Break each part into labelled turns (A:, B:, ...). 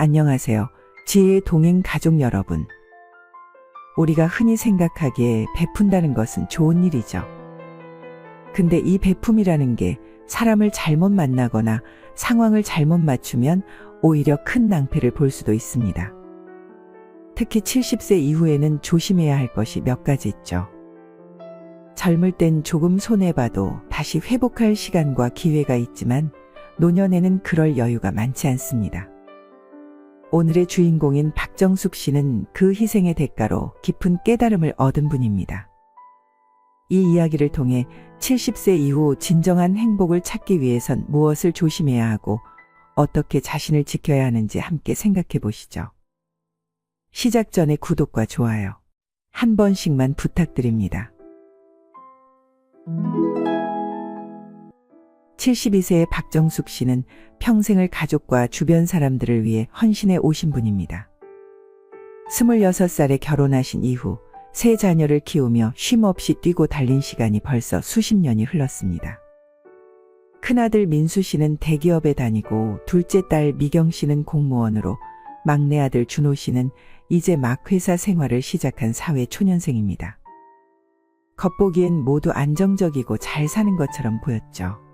A: 안녕하세요. 지혜의 동행 가족 여러분. 우리가 흔히 생각하기에 베푼다는 것은 좋은 일이죠. 근데 이 베품이라는 게 사람을 잘못 만나거나 상황을 잘못 맞추면 오히려 큰 낭패를 볼 수도 있습니다. 특히 70세 이후에는 조심해야 할 것이 몇 가지 있죠. 젊을 땐 조금 손해봐도 다시 회복할 시간과 기회가 있지만 노년에는 그럴 여유가 많지 않습니다. 오늘의 주인공인 박정숙 씨는 그 희생의 대가로 깊은 깨달음을 얻은 분입니다. 이 이야기를 통해 70세 이후 진정한 행복을 찾기 위해선 무엇을 조심해야 하고 어떻게 자신을 지켜야 하는지 함께 생각해 보시죠. 시작 전에 구독과 좋아요 한 번씩만 부탁드립니다. 72세의 박정숙 씨는 평생을 가족과 주변 사람들을 위해 헌신해 오신 분입니다. 26살에 결혼하신 이후 세 자녀를 키우며 쉼없이 뛰고 달린 시간이 벌써 수십 년이 흘렀습니다. 큰아들 민수 씨는 대기업에 다니고 둘째 딸 미경 씨는 공무원으로 막내 아들 준호 씨는 이제 막 회사 생활을 시작한 사회 초년생입니다. 겉보기엔 모두 안정적이고 잘 사는 것처럼 보였죠.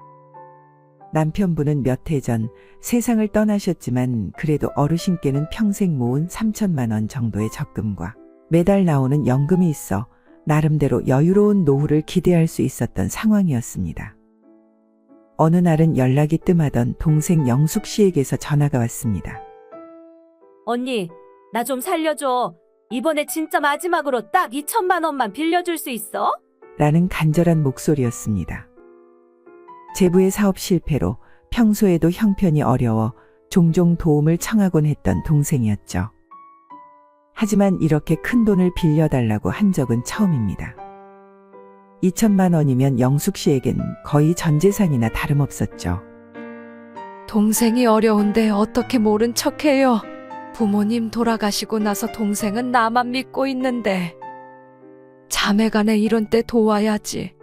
A: 남편분은 몇 해 전 세상을 떠나셨지만 그래도 어르신께는 평생 모은 3천만 원 정도의 적금과 매달 나오는 연금이 있어 나름대로 여유로운 노후를 기대할 수 있었던 상황이었습니다. 어느 날은 연락이 뜸하던 동생 영숙 씨에게서 전화가 왔습니다.
B: 언니, 나 좀 살려줘. 이번에 진짜 마지막으로 딱 2천만 원만 빌려줄 수 있어?
A: 라는 간절한 목소리였습니다. 제부의 사업 실패로 평소에도 형편이 어려워 종종 도움을 청하곤 했던 동생이었죠. 하지만 이렇게 큰 돈을 빌려달라고 한 적은 처음입니다. 2천만 원이면 영숙 씨에겐 거의 전 재산이나 다름없었죠.
C: 동생이 어려운데 어떻게 모른 척해요? 부모님 돌아가시고 나서 동생은 나만 믿고 있는데. 자매간에 이런 때 도와야지.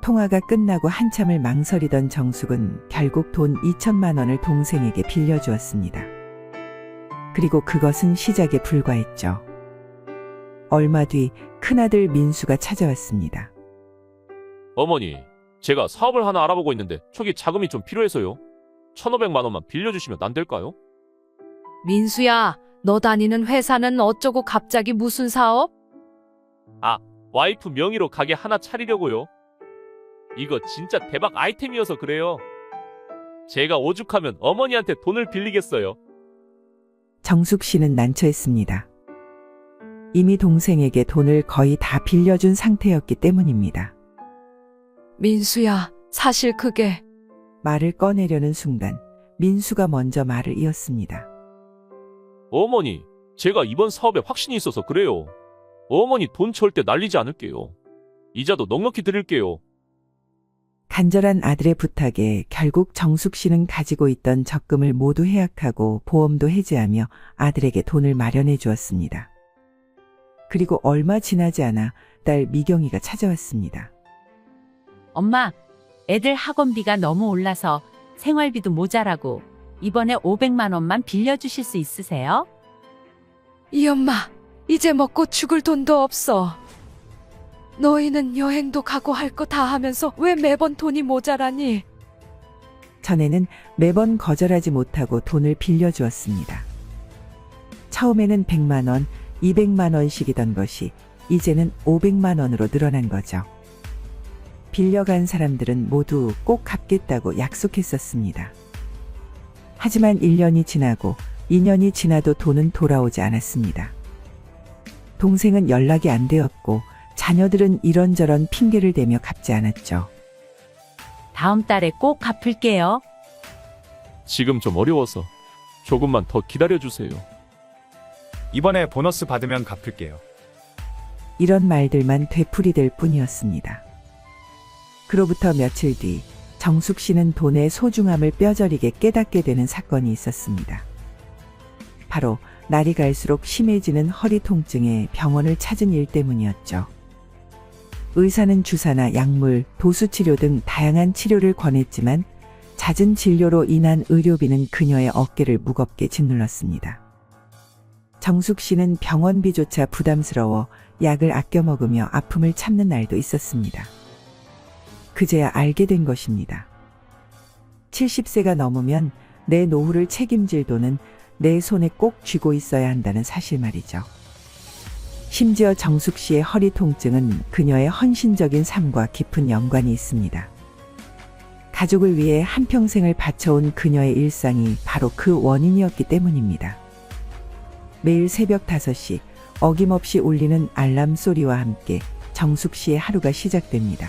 A: 통화가 끝나고 한참을 망설이던 정숙은 결국 돈 2천만 원을 동생에게 빌려주었습니다. 그리고 그것은 시작에 불과했죠. 얼마 뒤 큰아들 민수가 찾아왔습니다.
D: 어머니, 제가 사업을 하나 알아보고 있는데 초기 자금이 좀 필요해서요. 1,500만 원만 빌려주시면 안 될까요?
C: 민수야, 너 다니는 회사는 어쩌고 갑자기 무슨 사업?
D: 와이프 명의로 가게 하나 차리려고요. 이거 진짜 대박 아이템이어서 그래요. 제가 오죽하면 어머니한테 돈을 빌리겠어요.
A: 정숙 씨는 난처했습니다. 이미 동생에게 돈을 거의 다 빌려준 상태였기 때문입니다.
C: 민수야, 사실 그게
A: 말을 꺼내려는 순간 민수가 먼저 말을 이었습니다.
D: 어머니, 제가 이번 사업에 확신이 있어서 그래요. 어머니 돈 절대 날리지 않을게요. 이자도 넉넉히 드릴게요.
A: 간절한 아들의 부탁에 결국 정숙 씨는 가지고 있던 적금을 모두 해약하고 보험도 해지하며 아들에게 돈을 마련해 주었습니다. 그리고 얼마 지나지 않아 딸 미경이가 찾아왔습니다.
E: 엄마, 애들 학원비가 너무 올라서 생활비도 모자라고 이번에 500만 원만 빌려주실 수 있으세요?
C: 이 엄마, 이제 먹고 죽을 돈도 없어. 너희는 여행도 가고 할 거 다 하면서 왜 매번 돈이 모자라니?
A: 전에는 매번 거절하지 못하고 돈을 빌려주었습니다. 처음에는 100만 원, 200만 원씩이던 것이 이제는 500만 원으로 늘어난 거죠. 빌려간 사람들은 모두 꼭 갚겠다고 약속했었습니다. 하지만 1년이 지나고 2년이 지나도 돈은 돌아오지 않았습니다. 동생은 연락이 안 되었고 자녀들은 이런저런 핑계를 대며 갚지 않았죠.
E: 다음 달에 꼭 갚을게요.
D: 지금 좀 어려워서 조금만 더 기다려주세요.
F: 이번에 보너스 받으면 갚을게요.
A: 이런 말들만 되풀이될 뿐이었습니다. 그로부터 며칠 뒤 정숙 씨는 돈의 소중함을 뼈저리게 깨닫게 되는 사건이 있었습니다. 바로 날이 갈수록 심해지는 허리 통증에 병원을 찾은 일 때문이었죠. 의사는 주사나 약물, 도수치료 등 다양한 치료를 권했지만 잦은 진료로 인한 의료비는 그녀의 어깨를 무겁게 짓눌렀습니다. 정숙 씨는 병원비조차 부담스러워 약을 아껴 먹으며 아픔을 참는 날도 있었습니다. 그제야 알게 된 것입니다. 70세가 넘으면 내 노후를 책임질 돈은 내 손에 꼭 쥐고 있어야 한다는 사실 말이죠. 심지어 정숙 씨의 허리 통증은 그녀의 헌신적인 삶과 깊은 연관이 있습니다. 가족을 위해 한평생을 바쳐온 그녀의 일상이 바로 그 원인이었기 때문입니다. 매일 새벽 5시 어김없이 울리는 알람 소리와 함께 정숙 씨의 하루가 시작됩니다.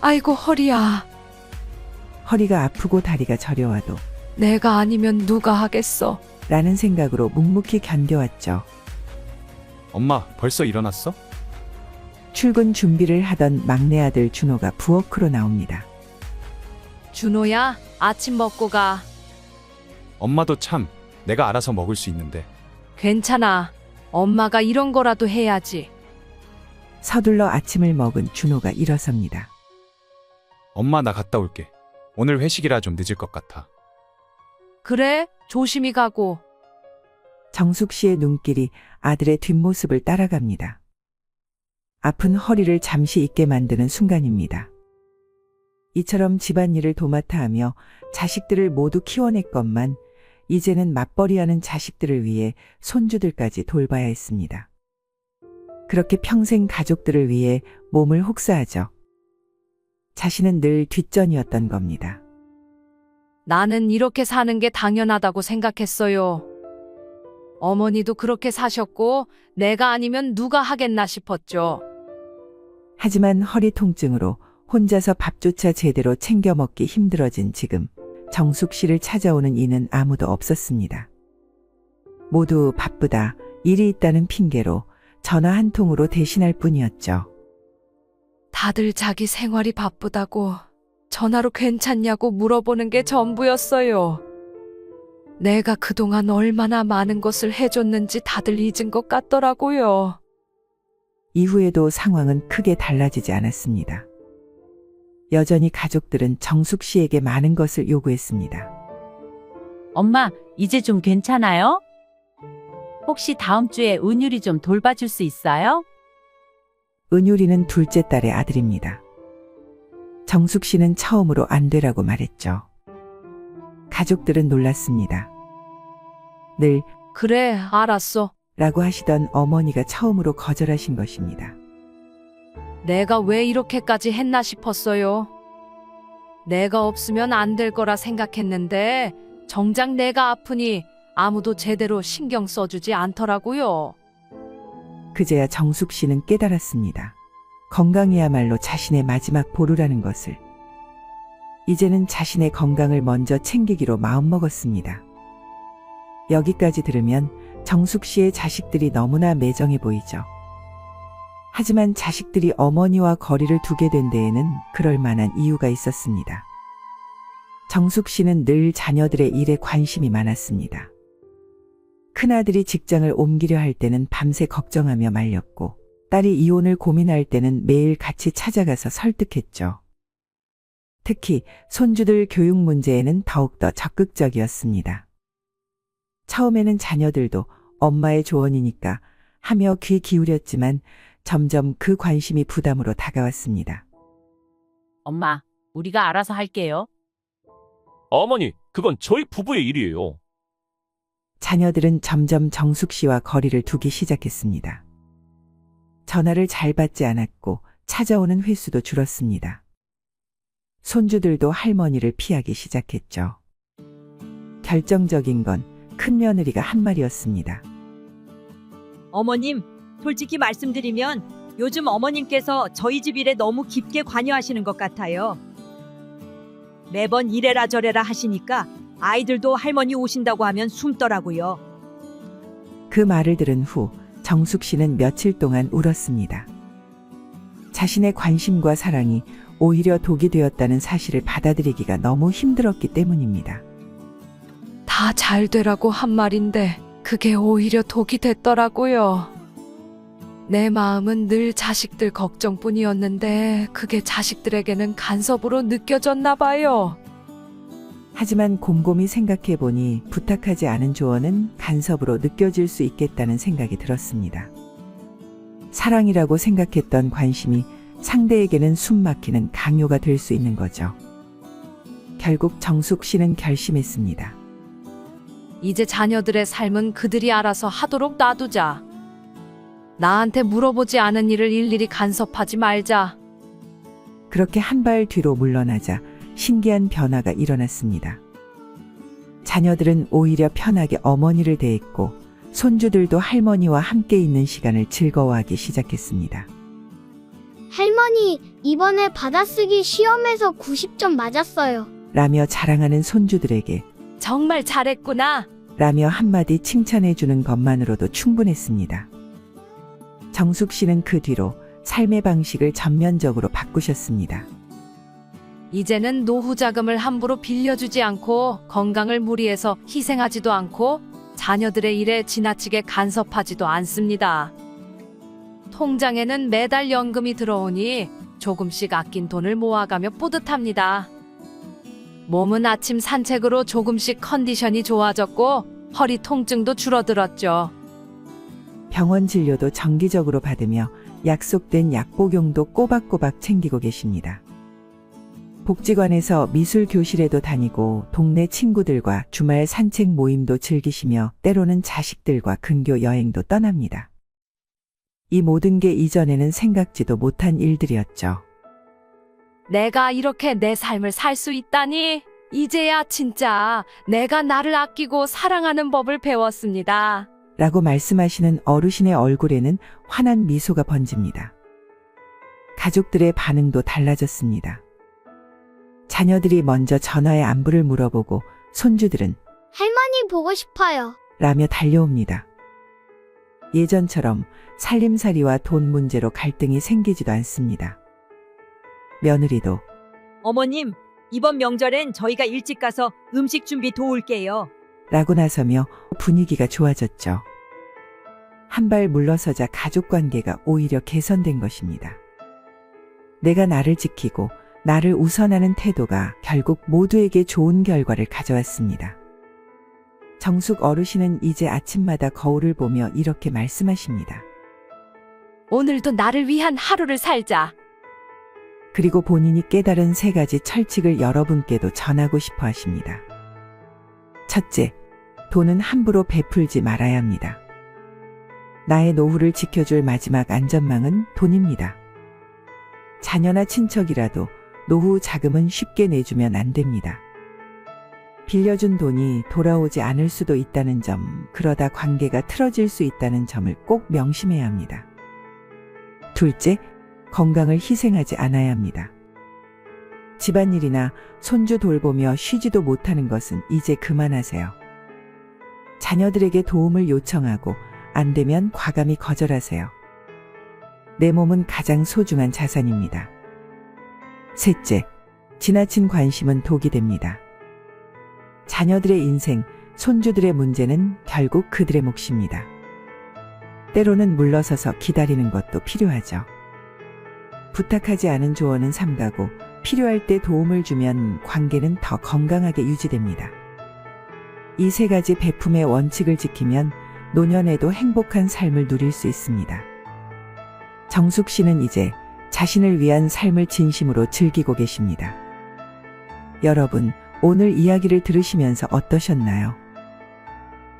C: 아이고 허리야.
A: 허리가 아프고 다리가 저려와도
C: 내가 아니면 누가 하겠어.
A: 라는 생각으로 묵묵히 견뎌왔죠.
F: 엄마, 벌써 일어났어?
A: 출근 준비를 하던 막내 아들 준호가 부엌으로 나옵니다.
C: 준호야, 아침 먹고 가.
F: 엄마도 참, 내가 알아서 먹을 수 있는데.
C: 괜찮아. 엄마가 이런 거라도 해야지.
A: 서둘러 아침을 먹은 준호가 일어섭니다.
F: 엄마, 나 갔다 올게. 오늘 회식이라 좀 늦을 것 같아.
C: 그래, 조심히 가고.
A: 정숙 씨의 눈길이 아들의 뒷모습을 따라갑니다. 아픈 허리를 잠시 잊게 만드는 순간입니다. 이처럼 집안일을 도맡아 하며 자식들을 모두 키워냈건만 이제는 맞벌이하는 자식들을 위해 손주들까지 돌봐야 했습니다. 그렇게 평생 가족들을 위해 몸을 혹사하죠. 자신은 늘 뒷전이었던 겁니다.
C: 나는 이렇게 사는 게 당연하다고 생각했어요. 어머니도 그렇게 사셨고, 내가 아니면 누가 하겠나 싶었죠.
A: 하지만 허리 통증으로 혼자서 밥조차 제대로 챙겨 먹기 힘들어진 지금 정숙 씨를 찾아오는 이는 아무도 없었습니다. 모두 바쁘다, 일이 있다는 핑계로 전화 한 통으로 대신할 뿐이었죠.
C: 다들 자기 생활이 바쁘다고 전화로 괜찮냐고 물어보는 게 전부였어요. 내가 그동안 얼마나 많은 것을 해줬는지 다들 잊은 것 같더라고요.
A: 이후에도 상황은 크게 달라지지 않았습니다. 여전히 가족들은 정숙 씨에게 많은 것을 요구했습니다.
E: 엄마, 이제 좀 괜찮아요? 혹시 다음 주에 은율이 좀 돌봐줄 수 있어요?
A: 은율이는 둘째 딸의 아들입니다. 정숙 씨는 처음으로 안 되라고 말했죠. 가족들은 놀랐습니다. 늘
C: 그래, 알았어.
A: 라고 하시던 어머니가 처음으로 거절하신 것입니다.
C: 내가 왜 이렇게까지 했나 싶었어요. 내가 없으면 안 될 거라 생각했는데, 정작 내가 아프니 아무도 제대로 신경 써주지 않더라고요.
A: 그제야 정숙 씨는 깨달았습니다. 건강이야말로 자신의 마지막 보루라는 것을. 이제는 자신의 건강을 먼저 챙기기로 마음먹었습니다. 여기까지 들으면 정숙 씨의 자식들이 너무나 매정해 보이죠. 하지만 자식들이 어머니와 거리를 두게 된 데에는 그럴 만한 이유가 있었습니다. 정숙 씨는 늘 자녀들의 일에 관심이 많았습니다. 큰아들이 직장을 옮기려 할 때는 밤새 걱정하며 말렸고, 딸이 이혼을 고민할 때는 매일 같이 찾아가서 설득했죠. 특히 손주들 교육 문제에는 더욱더 적극적이었습니다. 처음에는 자녀들도 엄마의 조언이니까 하며 귀 기울였지만 점점 그 관심이 부담으로 다가왔습니다.
E: 엄마, 우리가 알아서 할게요.
D: 어머니, 그건 저희 부부의 일이에요.
A: 자녀들은 점점 정숙 씨와 거리를 두기 시작했습니다. 전화를 잘 받지 않았고 찾아오는 횟수도 줄었습니다. 손주들도 할머니를 피하기 시작했죠. 결정적인 건 큰 며느리가 한 말이었습니다.
G: 어머님, 솔직히 말씀드리면 요즘 어머님께서 저희 집 일에 너무 깊게 관여하시는 것 같아요. 매번 이래라 저래라 하시니까 아이들도 할머니 오신다고 하면 숨더라고요.
A: 그 말을 들은 후 정숙 씨는 며칠 동안 울었습니다. 자신의 관심과 사랑이 오히려 독이 되었다는 사실을 받아들이기가 너무 힘들었기 때문입니다.
C: 다 잘 되라고 한 말인데, 그게 오히려 독이 됐더라고요. 내 마음은 늘 자식들 걱정뿐이었는데, 그게 자식들에게는 간섭으로 느껴졌나 봐요.
A: 하지만 곰곰이 생각해 보니 부탁하지 않은 조언은 간섭으로 느껴질 수 있겠다는 생각이 들었습니다. 사랑이라고 생각했던 관심이 상대에게는 숨 막히는 강요가 될 수 있는 거죠. 결국 정숙 씨는 결심했습니다.
C: 이제 자녀들의 삶은 그들이 알아서 하도록 놔두자. 나한테 물어보지 않은 일을 일일이 간섭하지 말자.
A: 그렇게 한 발 뒤로 물러나자 신기한 변화가 일어났습니다. 자녀들은 오히려 편하게 어머니를 대했고 손주들도 할머니와 함께 있는 시간을 즐거워하기 시작했습니다.
H: 할머니, 이번에 받아쓰기 시험에서 90점 맞았어요.
A: 라며 자랑하는 손주들에게
C: 정말 잘했구나.
A: 라며 한마디 칭찬해 주는 것만으로도 충분했습니다. 정숙 씨는 그 뒤로 삶의 방식을 전면적으로 바꾸셨습니다.
C: 이제는 노후 자금을 함부로 빌려주지 않고 건강을 무리해서 희생하지도 않고 자녀들의 일에 지나치게 간섭하지도 않습니다. 통장에는 매달 연금이 들어오니 조금씩 아낀 돈을 모아가며 뿌듯합니다. 몸은 아침 산책으로 조금씩 컨디션이 좋아졌고 허리 통증도 줄어들었죠.
A: 병원 진료도 정기적으로 받으며 약속된 약 복용도 꼬박꼬박 챙기고 계십니다. 복지관에서 미술 교실에도 다니고 동네 친구들과 주말 산책 모임도 즐기시며 때로는 자식들과 근교 여행도 떠납니다. 이 모든 게 이전에는 생각지도 못한 일들이었죠.
C: 내가 이렇게 내 삶을 살 수 있다니 이제야 진짜 내가 나를 아끼고 사랑하는 법을 배웠습니다.
A: 라고 말씀하시는 어르신의 얼굴에는 환한 미소가 번집니다. 가족들의 반응도 달라졌습니다. 자녀들이 먼저 전화의 안부를 물어보고 손주들은
H: 할머니 보고 싶어요.
A: 라며 달려옵니다. 예전처럼 살림살이와 돈 문제로 갈등이 생기지도 않습니다. 며느리도
G: 어머님, 이번 명절엔 저희가 일찍 가서 음식 준비 도울게요.
A: 라고 나서며 분위기가 좋아졌죠. 한 발 물러서자 가족 관계가 오히려 개선된 것입니다. 내가 나를 지키고 나를 우선하는 태도가 결국 모두에게 좋은 결과를 가져왔습니다. 정숙 어르신은 이제 아침마다 거울을 보며 이렇게 말씀하십니다.
C: 오늘도 나를 위한 하루를 살자.
A: 그리고 본인이 깨달은 세 가지 철칙을 여러분께도 전하고 싶어 하십니다. 첫째, 돈은 함부로 베풀지 말아야 합니다. 나의 노후를 지켜줄 마지막 안전망은 돈입니다. 자녀나 친척이라도 노후 자금은 쉽게 내주면 안 됩니다. 빌려준 돈이 돌아오지 않을 수도 있다는 점, 그러다 관계가 틀어질 수 있다는 점을 꼭 명심해야 합니다. 둘째, 건강을 희생하지 않아야 합니다. 집안일이나 손주 돌보며 쉬지도 못하는 것은 이제 그만하세요. 자녀들에게 도움을 요청하고 안 되면 과감히 거절하세요. 내 몸은 가장 소중한 자산입니다. 셋째, 지나친 관심은 독이 됩니다. 자녀들의 인생, 손주들의 문제는 결국 그들의 몫입니다. 때로는 물러서서 기다리는 것도 필요하죠. 부탁하지 않은 조언은 삼가고 필요할 때 도움을 주면 관계는 더 건강하게 유지됩니다. 이 세 가지 베품의 원칙을 지키면 노년에도 행복한 삶을 누릴 수 있습니다. 정숙 씨는 이제 자신을 위한 삶을 진심으로 즐기고 계십니다. 여러분, 오늘 이야기를 들으시면서 어떠셨나요?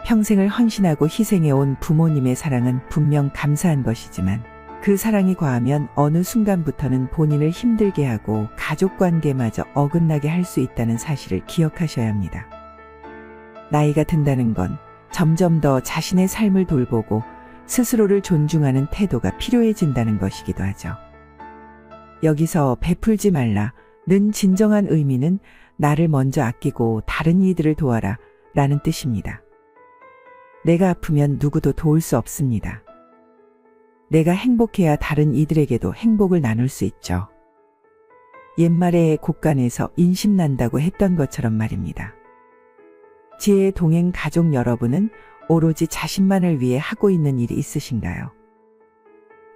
A: 평생을 헌신하고 희생해온 부모님의 사랑은 분명 감사한 것이지만 그 사랑이 과하면 어느 순간부터는 본인을 힘들게 하고 가족 관계마저 어긋나게 할 수 있다는 사실을 기억하셔야 합니다. 나이가 든다는 건 점점 더 자신의 삶을 돌보고 스스로를 존중하는 태도가 필요해진다는 것이기도 하죠. 여기서 베풀지 말라 는 진정한 의미는 나를 먼저 아끼고 다른 이들을 도와라 라는 뜻입니다. 내가 아프면 누구도 도울 수 없습니다. 내가 행복해야 다른 이들에게도 행복을 나눌 수 있죠. 옛말에 곡간에서 인심난다고 했던 것처럼 말입니다. 지혜의 동행 가족 여러분은 오로지 자신만을 위해 하고 있는 일이 있으신가요?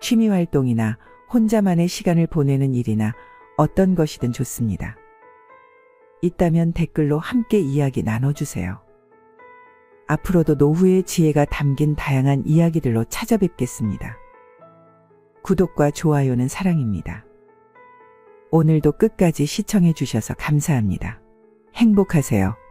A: 취미 활동이나 혼자만의 시간을 보내는 일이나 어떤 것이든 좋습니다. 있다면 댓글로 함께 이야기 나눠주세요. 앞으로도 노후의 지혜가 담긴 다양한 이야기들로 찾아뵙겠습니다. 구독과 좋아요는 사랑입니다. 오늘도 끝까지 시청해 주셔서 감사합니다. 행복하세요.